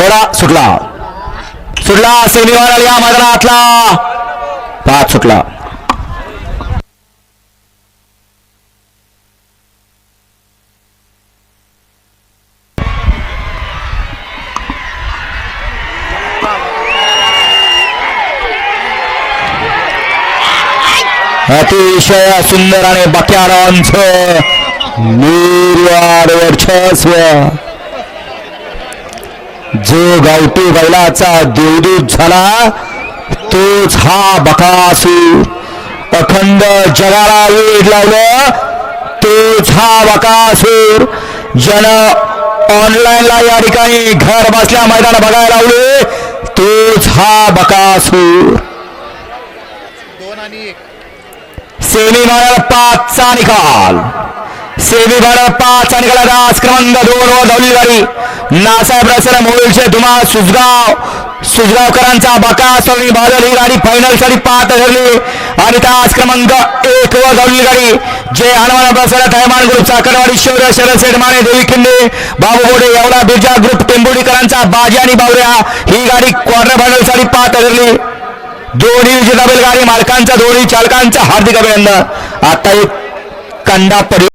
सोडा सुटला. सुटला सेमीवाला या मैदानातला. पाच सुटला. अतिशय सुंदर आणि बक्या बक्यारांचं निर्वाड वर्चस्व. जो गावठी बैलाचा देवदूत झाला तोच हा बकासूर अखंड जगाला वेध लावलं तोच हा बकासूर जन ऑनलाईनला या ठिकाणी घर बसल्या मैदान बघायला लावले तोच हा बकासूर सेमी पाचचा निकाल. सेवी भारत आणि निकाल दास क्रमांक दोन व धावली गाडी नासाहेब रसर मोहोळचे धुमाळ सुजगाव. सुजगावकरांचा बका बकासोनी बादल ही गाडी फायनलसाठी पाच ठरली. आणि तास क्रमांक एक वर धावली गाडी जे हनुमान प्रसाद थैमान ग्रुप चाकरवाडी शौर्य शरद सेठ देवी किंडे बाबू बोडे येवला बिर्जा ग्रुप टेंबुडीकरांचा बाजी आणि बावऱ्या. ही गाडी क्वार्टर फायनलसाठी पाच ठरली. दोन्ही विजेता बैलगाडी मालकांचा दोन्ही चालकांचा हार्दिक अभिनंदन. आता एक कंडा परि